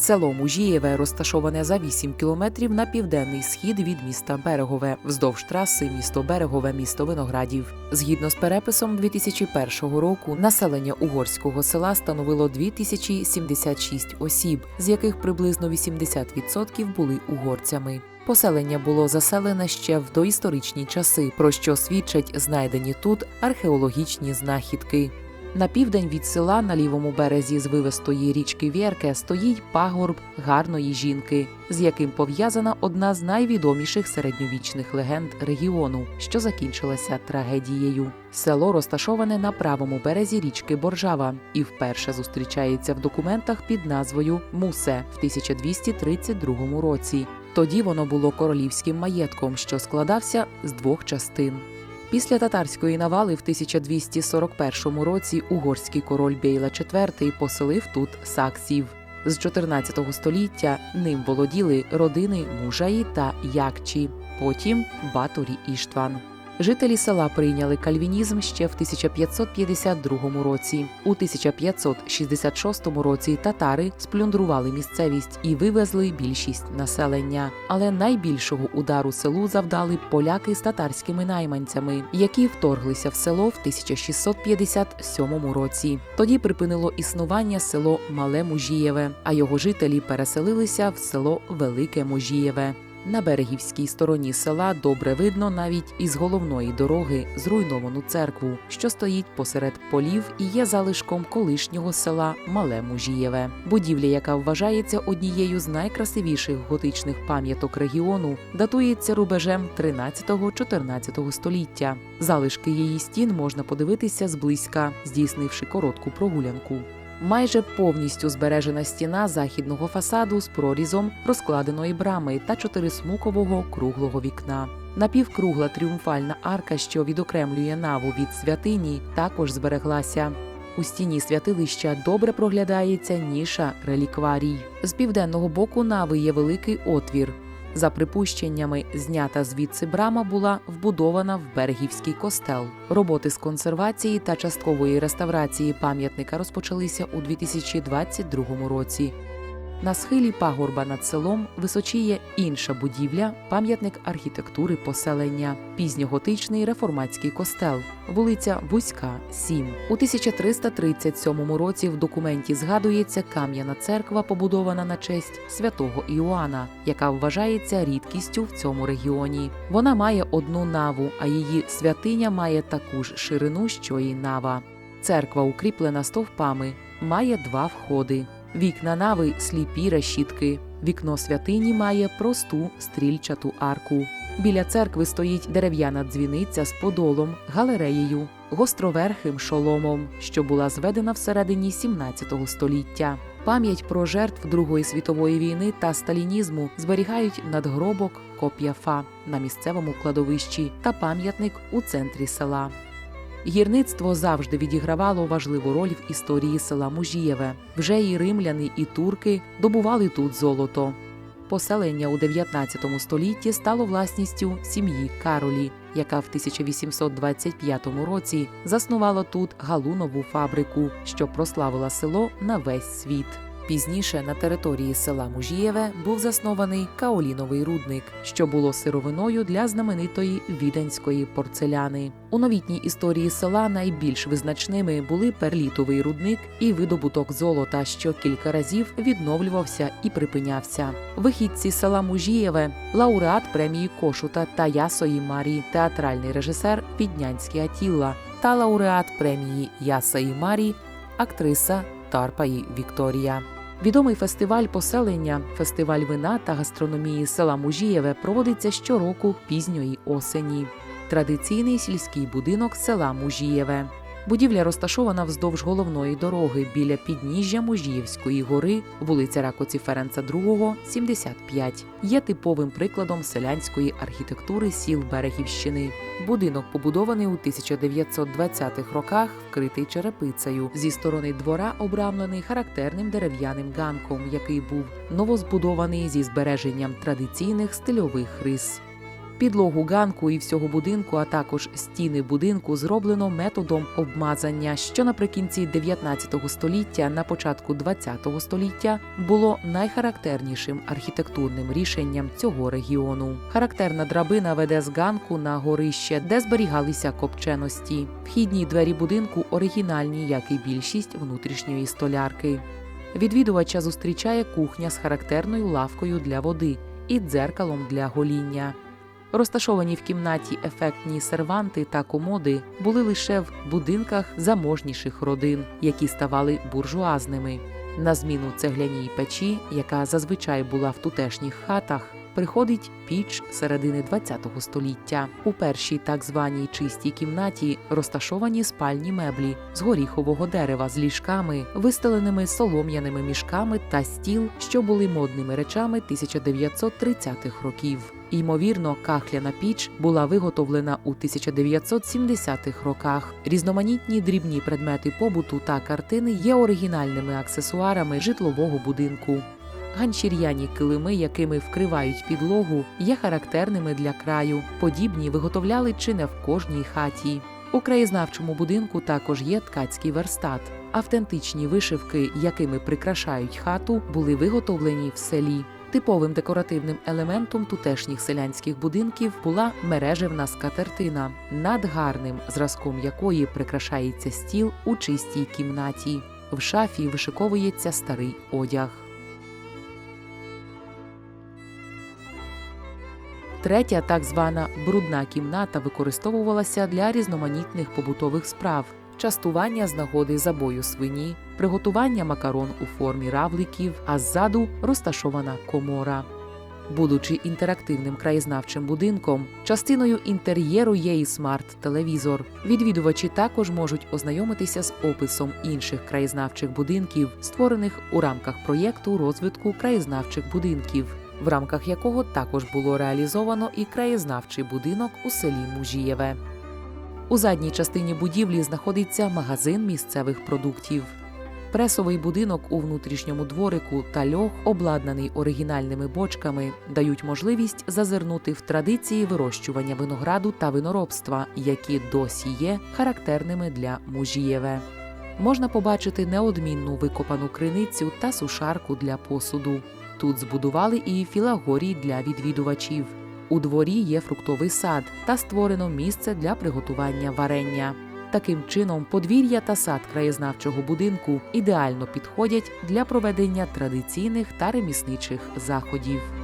Село Мужієве розташоване за 8 кілометрів на південний схід від міста Берегове, вздовж траси місто Берегове, місто Виноградів. Згідно з переписом 2001 року, населення угорського села становило 2076 осіб, з яких приблизно 80% були угорцями. Поселення було заселене ще в доісторичні часи, про що свідчать знайдені тут археологічні знахідки. На південь від села на лівому березі звивистої річки Вєрке стоїть пагорб гарної жінки, з яким пов'язана одна з найвідоміших середньовічних легенд регіону, що закінчилася трагедією. Село розташоване на правому березі річки Боржава і вперше зустрічається в документах під назвою Мусе в 1232 році. Тоді воно було королівським маєтком, що складався з двох частин. Після татарської навали в 1241 році угорський король Бейла IV поселив тут саксів. З 14 століття ним володіли родини Мужаї та Якчі, потім Баторі Іштван. Жителі села прийняли кальвінізм ще в 1552 році. У 1566 році татари сплюндрували місцевість і вивезли більшість населення. Але найбільшого удару селу завдали поляки з татарськими найманцями, які вторглися в село в 1657 році. Тоді припинило існування село Мале Мужієве, а його жителі переселилися в село Велике Мужієве. На берегівській стороні села добре видно навіть із головної дороги зруйновану церкву, що стоїть посеред полів і є залишком колишнього села Мале Мужієве. Будівля, яка вважається однією з найкрасивіших готичних пам'яток регіону, датується рубежем 13-14 століття. Залишки її стін можна подивитися зблизька, здійснивши коротку прогулянку. Майже повністю збережена стіна західного фасаду з прорізом розкладеної брами та чотирисмукового круглого вікна. Напівкругла тріумфальна арка, що відокремлює наву від святині, також збереглася. У стіні святилища добре проглядається ніша релікварій. З південного боку нави є великий отвір. За припущеннями, знята звідси брама була вбудована в Бергівський костел. Роботи з консервації та часткової реставрації пам'ятника розпочалися у 2022 році. На схилі пагорба над селом височіє інша будівля, пам'ятник архітектури поселення, пізньоготичний реформатський костел, вулиця Вузька, 7. У 1337 році в документі згадується кам'яна церква, побудована на честь святого Іоанна, яка вважається рідкістю в цьому регіоні. Вона має одну наву, а її святиня має таку ж ширину, що і нава. Церква укріплена стовпами, має два входи. Вікна нави сліпі решітки. Вікно святині має просту стрільчату арку. Біля церкви стоїть дерев'яна дзвіниця з подолом, галереєю, гостроверхим шоломом, що була зведена всередині 17 століття. Пам'ять про жертв Другої світової війни та сталінізму зберігають надгробок коп'я фа на місцевому кладовищі та пам'ятник у центрі села. Гірництво завжди відігравало важливу роль в історії села Мужієве. Вже і римляни, і турки добували тут золото. Поселення у 19 столітті стало власністю сім'ї Каролі, яка в 1825 році заснувала тут галунову фабрику, що прославила село на весь світ. Пізніше на території села Мужієве був заснований каоліновий рудник, що було сировиною для знаменитої віденської порцеляни. У новітній історії села найбільш визначними були перлітовий рудник і видобуток золота, що кілька разів відновлювався і припинявся. Вихідці села Мужієве, лауреат премії Кошута та Ясої Марі, театральний режисер Піднянський Атілла та лауреат премії Ясої Марі, актриса Тарпаї Вікторія. Відомий фестиваль поселення, фестиваль вина та гастрономії села Мужієве проводиться щороку пізньої осені. Традиційний сільський будинок села Мужієве. Будівля розташована вздовж головної дороги біля підніжжя Мужіївської гори, вулиця Ракоці Ференца II, 75. Є типовим прикладом селянської архітектури сіл Берегівщини. Будинок побудований у 1920-х роках, вкритий черепицею. Зі сторони двора обрамлений характерним дерев'яним ганком, який був новозбудований зі збереженням традиційних стильових рис. Підлогу ганку і всього будинку, а також стіни будинку зроблено методом обмазання, що наприкінці 19 століття, на початку 20 століття було найхарактернішим архітектурним рішенням цього регіону. Характерна драбина веде з ганку на горище, де зберігалися копченості. Вхідні двері будинку оригінальні, як і більшість внутрішньої столярки. Відвідувача зустрічає кухня з характерною лавкою для води і дзеркалом для гоління. Розташовані в кімнаті ефектні серванти та комоди були лише в будинках заможніших родин, які ставали буржуазними. На зміну цегляній печі, яка зазвичай була в тутешніх хатах, приходить піч середини ХХ століття. У першій так званій чистій кімнаті розташовані спальні меблі з горіхового дерева з ліжками, вистеленими солом'яними мішками та стіл, що були модними речами 1930-х років. Ймовірно, кахляна піч була виготовлена у 1970-х роках. Різноманітні дрібні предмети побуту та картини є оригінальними аксесуарами житлового будинку. Ганчір'яні килими, якими вкривають підлогу, є характерними для краю. Подібні виготовляли чи не в кожній хаті. У краєзнавчому будинку також є ткацький верстат. Автентичні вишивки, якими прикрашають хату, були виготовлені в селі. Типовим декоративним елементом тутешніх селянських будинків була мережевна скатертина, над гарним зразком якої прикрашається стіл у чистій кімнаті. В шафі вишиковується старий одяг. Третя, так звана брудна кімната, використовувалася для різноманітних побутових справ, частування з нагоди забою свині, приготування макарон у формі равликів, а ззаду розташована комора. Будучи інтерактивним краєзнавчим будинком, частиною інтер'єру є і смарт-телевізор. Відвідувачі також можуть ознайомитися з описом інших краєзнавчих будинків, створених у рамках проєкту розвитку краєзнавчих будинків, в рамках якого також було реалізовано і краєзнавчий будинок у селі Мужієве. У задній частині будівлі знаходиться магазин місцевих продуктів. Пресовий будинок у внутрішньому дворику та льох, обладнаний оригінальними бочками, дають можливість зазирнути в традиції вирощування винограду та виноробства, які досі є характерними для Мужієве. Можна побачити неодмінну викопану криницю та сушарку для посуду. Тут збудували і філагорій для відвідувачів. У дворі є фруктовий сад та створено місце для приготування варення. Таким чином, подвір'я та сад краєзнавчого будинку ідеально підходять для проведення традиційних та ремісничих заходів.